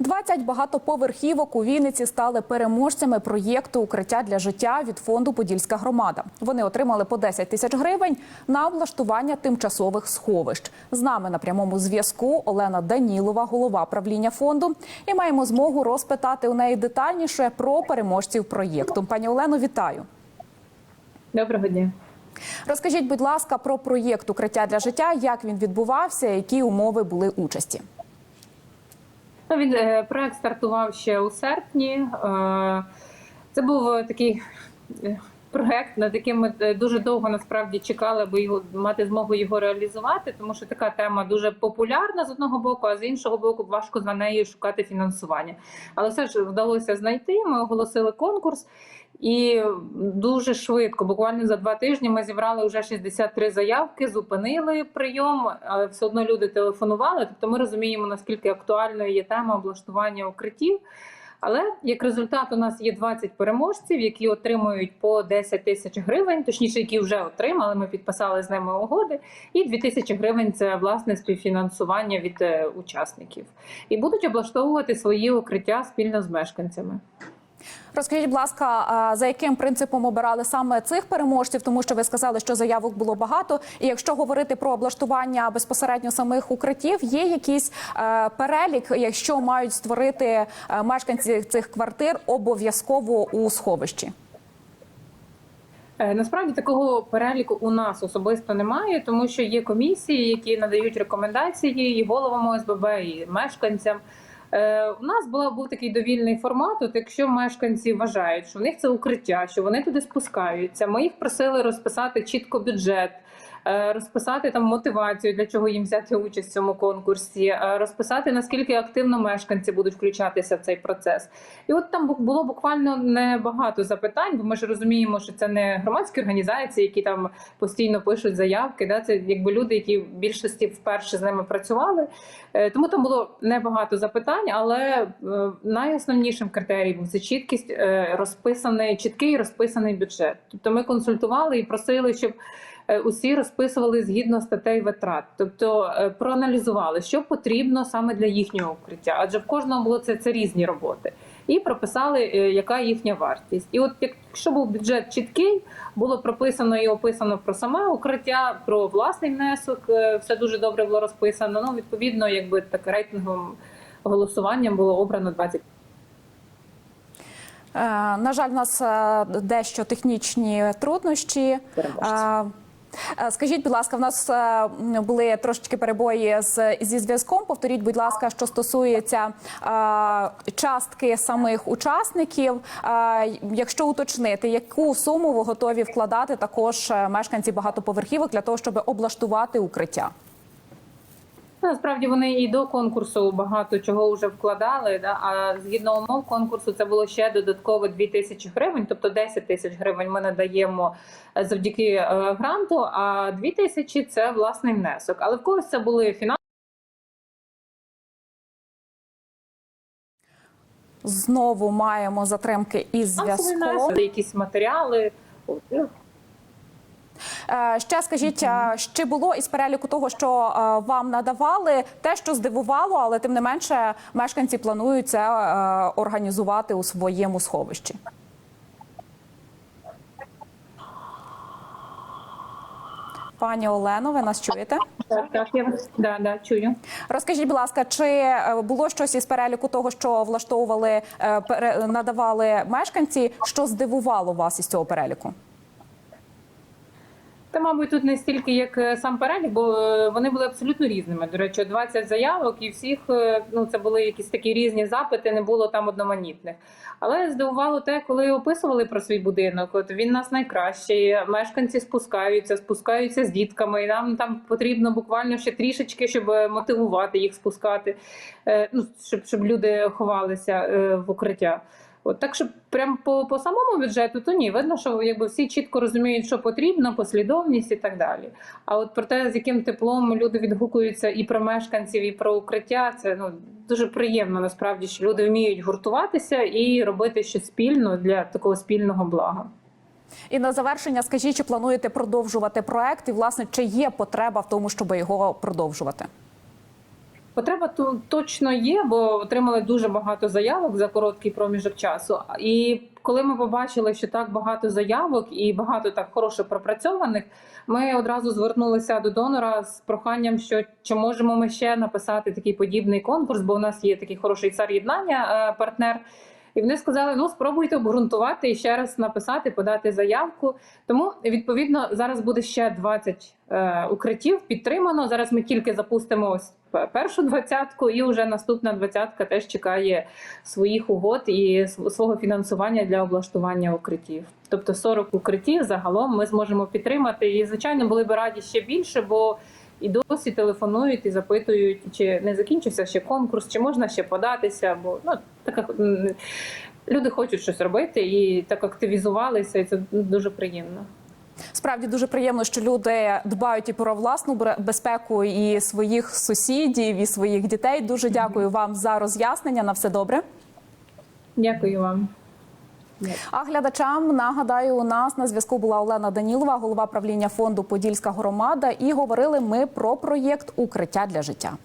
20 багатоповерхівок у Вінниці стали переможцями проєкту Укриття для життя від фонду Подільська громада. Вони отримали по 10 тисяч гривень на облаштування тимчасових сховищ. З нами на прямому зв'язку Олена Данілова, голова правління фонду. І маємо змогу розпитати у неї детальніше про переможців проєкту. Пані Олено, вітаю. Доброго дня. Розкажіть, будь ласка, про проєкт Укриття для життя, як він відбувався, які умови були участі. Ну, Він е, проект стартував ще у серпні. Е, Це був такий е, проект, над яким ми е, дуже довго насправді чекали, аби його мати змогу його реалізувати, тому що така тема дуже популярна з одного боку, а з іншого боку, важко за нею шукати фінансування. Але все ж вдалося знайти. Ми оголосили конкурс. І дуже швидко, буквально за два тижні, ми зібрали вже 63 заявки, зупинили прийом, але все одно люди телефонували. Тобто ми розуміємо, наскільки актуальною є тема облаштування укриттів. Але як результат, у нас є 20 переможців, які отримують по 10 тисяч гривень, точніше, які вже отримали. Ми підписали з ними угоди. І 2 тисячі гривень це власне співфінансування від е, учасників, і будуть облаштовувати свої укриття спільно з мешканцями. Розкажіть, будь ласка, за яким принципом обирали саме цих переможців? Тому що ви сказали, що заявок було багато. І якщо говорити про облаштування безпосередньо самих укриттів, є якийсь е, перелік, якщо мають створити е, мешканці цих квартир обов'язково у сховищі? Е, Насправді такого переліку у нас особисто немає, тому що є комісії, які надають рекомендації і головам ОСББ, і мешканцям. Е, У нас була був такий довільний формат. От якщо мешканці вважають, що в них це укриття, що вони туди спускаються, ми їх просили розписати чітко бюджет. Е, Розписати там мотивацію, для чого їм взяти участь в цьому конкурсі, е, розписати наскільки активно мешканці будуть включатися в цей процес. І от там було буквально небагато запитань, бо ми ж розуміємо, що це не громадські організації, які там постійно пишуть заявки. Да? Це якби люди, які в більшості вперше з ними працювали. Е, Тому там було небагато запитань, але найосновнішим критерієм це чіткість розписаний, чіткий розписаний бюджет. Тобто ми консультували і просили, щоб усі розписували згідно статей витрат, тобто е, проаналізували, що потрібно саме для їхнього укриття, адже в кожного було це, це різні роботи. І прописали, е, яка їхня вартість. І от якщо був бюджет чіткий, було прописано і описано про саме укриття, про власний внесок, е, все дуже добре було розписано. Ну, відповідно, якби так рейтинговим голосуванням було обрано 20 Е, на жаль, в нас е, дещо технічні труднощі. переможців. Е, Скажіть, будь ласка, в нас е, були трошечки перебої з зі зв'язком. Повторіть, будь ласка, що стосується е, частки самих учасників. Якщо уточнити, яку суму ви готові вкладати також мешканці багатоповерхівок для того, щоб облаштувати укриття? Насправді вони і до конкурсу багато чого вже вкладали. Да? А згідно умов конкурсу, це було ще додатково 2 тисячі гривень, тобто 10 тисяч гривень ми надаємо е, завдяки е, гранту. А 2 тисячі це власний внесок. Але в когось це були фінансові. Знову маємо затримки із зв'язком. якісь матеріали. Е, Ще скажіть, е, чи було із переліку того, що е, вам надавали, те, що здивувало, але тим не менше мешканці планують це е, організувати у своєму сховищі? Пані Олено, ви нас чуєте? Так, так, я вас да, да, чую. Розкажіть, будь ласка, чи було щось із переліку того, що влаштовували, надавали мешканці, що здивувало вас із цього переліку? Та, мабуть, тут не стільки як е, сам перелік, бо е, вони були абсолютно різними. До речі, 20 заявок, і всіх е, ну це були якісь такі різні запити, не було там одноманітних. Але здивувало те, коли описували про свій будинок. От він нас найкращий. Мешканці спускаються, спускаються з дітками. І нам там потрібно буквально ще трішечки, щоб мотивувати їх спускати, ну щоб, щоб люди ховалися в укриття. От так, що прям по, по самому бюджету, то ні, видно, що якби всі чітко розуміють, що потрібно, послідовність і так далі. А от про те, з яким теплом люди відгукуються і про мешканців, і про укриття, це ну дуже приємно насправді, що люди вміють гуртуватися і робити щось спільно для такого спільного блага. І на завершення скажіть, чи плануєте продовжувати проект, і власне чи є потреба в тому, щоб його продовжувати? Потреба тут точно є, бо отримали дуже багато заявок за короткий проміжок часу. І коли ми побачили, що так багато заявок і багато так хороше пропрацьованих, ми одразу звернулися до донора з проханням, що чи можемо ми ще написати такий подібний конкурс, бо у нас є такий хороший цар єднання е, партнер. І вони сказали: ну спробуйте обґрунтувати і ще раз написати, подати заявку. Тому відповідно зараз буде ще 20 е, укриттів підтримано. Зараз ми тільки запустимо ось першу двадцятку, і вже наступна двадцятка теж чекає своїх угод і св- свого фінансування для облаштування укриттів. Тобто 40 укриттів загалом ми зможемо підтримати. І звичайно були б раді ще більше, бо і досі телефонують і запитують, чи не закінчився ще конкурс, чи можна ще податися. Бо ну така люди хочуть щось робити і так активізувалися, і це дуже приємно. Справді дуже приємно, що люди дбають і про власну безпеку і своїх сусідів, і своїх дітей. Дуже дякую вам за роз'яснення. На все добре. Дякую вам. А глядачам нагадаю, у нас на зв'язку була Олена Данілова, голова правління фонду Подільська громада, і говорили ми про проєкт Укриття для життя.